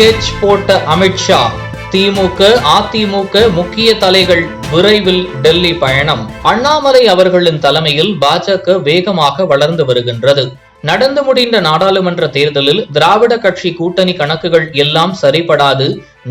Sketch போட்ட அமித்ஷா திமுக அதிமுக முக்கிய தலைகள் விரைவில் டெல்லி பயணம். அண்ணாமலை அவர்களின் தலைமையில் பாஜக வேகமாக வளர்ந்து வருகின்றது. நடந்து முடிந்த நாடாளுமன்ற தேர்தலில் திராவிட கட்சி கூட்டணி கணக்குகள் எல்லாம் சரிபடாது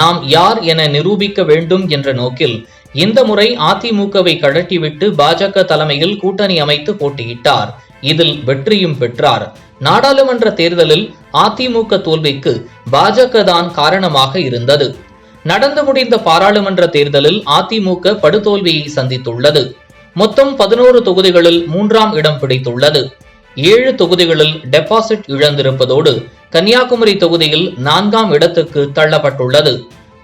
நாம் யார் என நிரூபிக்க வேண்டும் என்ற நோக்கில் இந்த முறை அதிமுகவை கழட்டிவிட்டு பாஜக தலைமையில் கூட்டணி அமைத்து போட்டியிட்டார். இதில் வெற்றியும் பெற்றார். நாடாளுமன்ற தேர்தலில் அதிமுக தோல்விக்கு பாஜக தான் காரணமாக இருந்தது. நடந்து முடிந்த பாராளுமன்ற தேர்தலில் அதிமுக படுதோல்வியை சந்தித்துள்ளது. மொத்தம் பதினோரு தொகுதிகளில் மூன்றாம் இடம் பிடித்துள்ளது. ஏழு தொகுதிகளில் டெபாசிட் இழந்திருப்பதோடு கன்னியாகுமரி தொகுதியில் நான்காம் இடத்துக்கு தள்ளப்பட்டுள்ளது.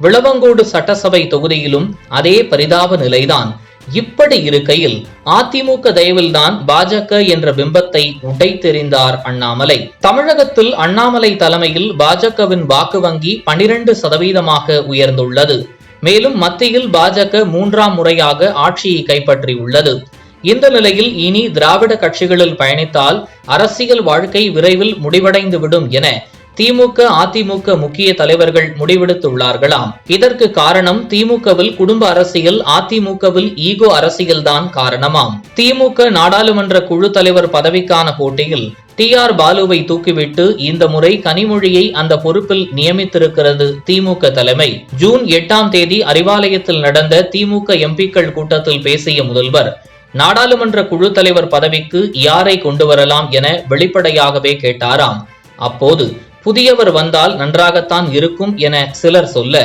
விளவங்கோடு சட்டசபை தொகுதியிலும் அதே பரிதாப நிலைதான். இப்படி இருக்கையில் அதிமுக தயவில்தான் பாஜக என்ற பிம்பத்தை உடைத்தெறிந்தார் அண்ணாமலை. தமிழகத்தில் அண்ணாமலை தலைமையில் பாஜகவின் வாக்கு வங்கி பனிரெண்டு சதவீதமாக உயர்ந்துள்ளது. மேலும் மத்தியில் பாஜக மூன்றாம் முறையாக ஆட்சியை கைப்பற்றியுள்ளது. இந்த நிலையில் இனி திராவிட கட்சிகளில் பயணித்தால் அரசியல் வாழ்க்கை விரைவில் முடிவடைந்துவிடும் என திமுக அதிமுக முக்கிய தலைவர்கள் முடிவெடுத்துள்ளார்களாம். இதற்கு காரணம் திமுகவில் குடும்ப அரசியல் அதிமுகவில் ஈகோ அரசியல்தான் காரணமாம். திமுக நாடாளுமன்ற குழு தலைவர் பதவிக்கான போட்டியில் டி ஆர் பாலுவை தூக்கிவிட்டு இந்த முறை கனிமொழியை அந்த பொறுப்பில் நியமித்திருக்கிறது திமுக தலைமை. ஜூன் எட்டாம் தேதி அறிவாலயத்தில் நடந்த திமுக எம்பிக்கள் கூட்டத்தில் பேசிய முதல்வர் நாடாளுமன்ற குழு தலைவர் பதவிக்கு யாரை கொண்டு வரலாம் என வெளிப்படையாகவே கேட்டாராம். அப்போது புதியவர் வந்தால் நன்றாகத்தான் இருக்கும் என சிலர் சொல்ல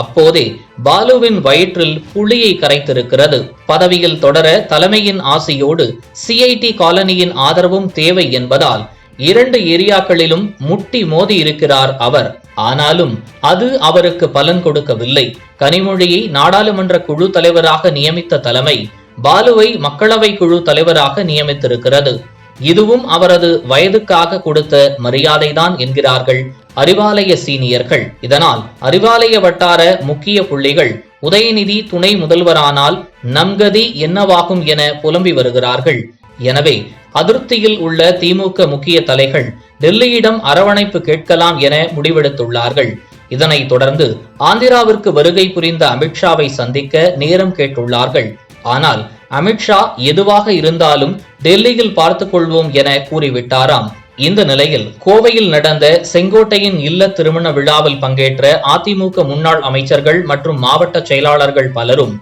அப்போதே பாலுவின் வயிற்றில் புளியை கரைத்திருக்கிறது. பதவியில் தொடர தலைமையின் ஆசையோடு சிஐடி காலனியின் ஆதரவும் தேவை என்பதால் இரண்டு ஏரியாக்களிலும் முட்டி மோதி இருக்கிறார் அவர். ஆனாலும் அது அவருக்கு பலன் கொடுக்கவில்லை. கனிமொழியை நாடாளுமன்ற குழு தலைவராக நியமித்த தலைமை பாலுவை மக்களவை குழு தலைவராக நியமித்திருக்கிறது. இதுவும் அவரது வயதுக்காக கொடுத்த மரியாதைதான் என்கிறார்கள் அறிவாலய சீனியர்கள். இதனால் அறிவாலய வட்டார முக்கிய புள்ளிகள் உதயநிதி துணை முதல்வரானால் நம்கதி என்னவாகும் என புலம்பி வருகிறார்கள். எனவே அதிருப்தியில் உள்ள திமுக முக்கிய தலைகள் டெல்லியிடம் அரவணைப்பு கேட்கலாம் என முடிவெடுத்துள்ளார்கள். இதனைத் தொடர்ந்து ஆந்திராவிற்கு வருகை புரிந்த அமித்ஷாவை சந்திக்க நேரம் கேட்டுள்ளார்கள். ஆனால் அமித்ஷா எதுவாக இருந்தாலும் டெல்லியில் பார்த்துக் கொள்வோம் என கூறிவிட்டாராம். இந்த நிலையில் கோவையில் நடந்த செங்கோட்டையின் இல்ல திருமண விழாவில் பங்கேற்ற அதிமுக முன்னாள் அமைச்சர்கள் மற்றும் மாவட்ட செயலாளர்கள் பலரும்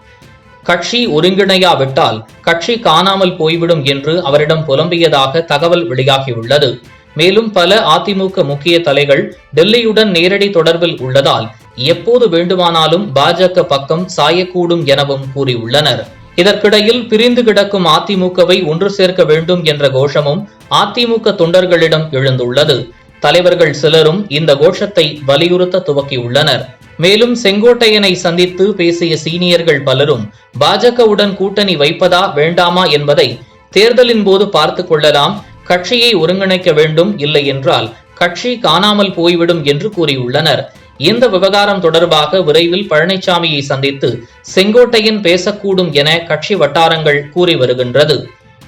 கட்சி ஒருங்கிணையாவிட்டால் கட்சி காணாமல் போய்விடும் என்று அவரிடம் புலம்பியதாக தகவல் வெளியாகியுள்ளது. மேலும் பல அதிமுக முக்கிய தலைகள் டெல்லியுடன் நேரடி தொடர்பில் உள்ளதால் எப்போது வேண்டுமானாலும் பாஜக பக்கம் சாயக்கூடும் எனவும் கூறியுள்ளனர். இதற்கிடையில் பிரிந்து கிடக்கும் அதிமுகவை ஒன்று சேர்க்க வேண்டும் என்ற கோஷமும் அதிமுக தொண்டர்களிடம் எழுந்துள்ளது. தலைவர்கள் சிலரும் இந்த கோஷத்தை வலியுறுத்த துவக்கியுள்ளனர். மேலும் செங்கோட்டையனை சந்தித்து பேசிய சீனியர்கள் பலரும் பாஜகவுடன் கூட்டணி வைப்பதா வேண்டாமா என்பதை தேர்தலின் போது பார்த்துக் கொள்ளலாம் கட்சியை ஒருங்கிணைக்க வேண்டும் இல்லை என்றால் கட்சி காணாமல் போய்விடும் என்று கூறியுள்ளனர். இந்த விவகாரம் தொடர்பாக விரைவில் பழனிசாமியை சந்தித்து செங்கோட்டையன் பேசக்கூடும் என கட்சி வட்டாரங்கள் கூறி வருகின்றது.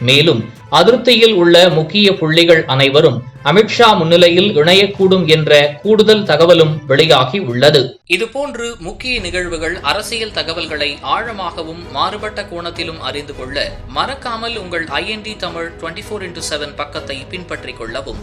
மேலும் அதிருப்தியில் உள்ள முக்கிய புள்ளிகள் அனைவரும் அமித்ஷா முன்னிலையில் இணையக்கூடும் என்ற கூடுதல் தகவலும் வெளியாகி உள்ளது. இதுபோன்று முக்கிய நிகழ்வுகள் அரசியல் தகவல்களை ஆழமாகவும் மாறுபட்ட கோணத்திலும் அறிந்து கொள்ள மறக்காமல் உங்கள் INT Tamil twenty four into seven பக்கத்தை பின்பற்றிக் கொள்ளவும்.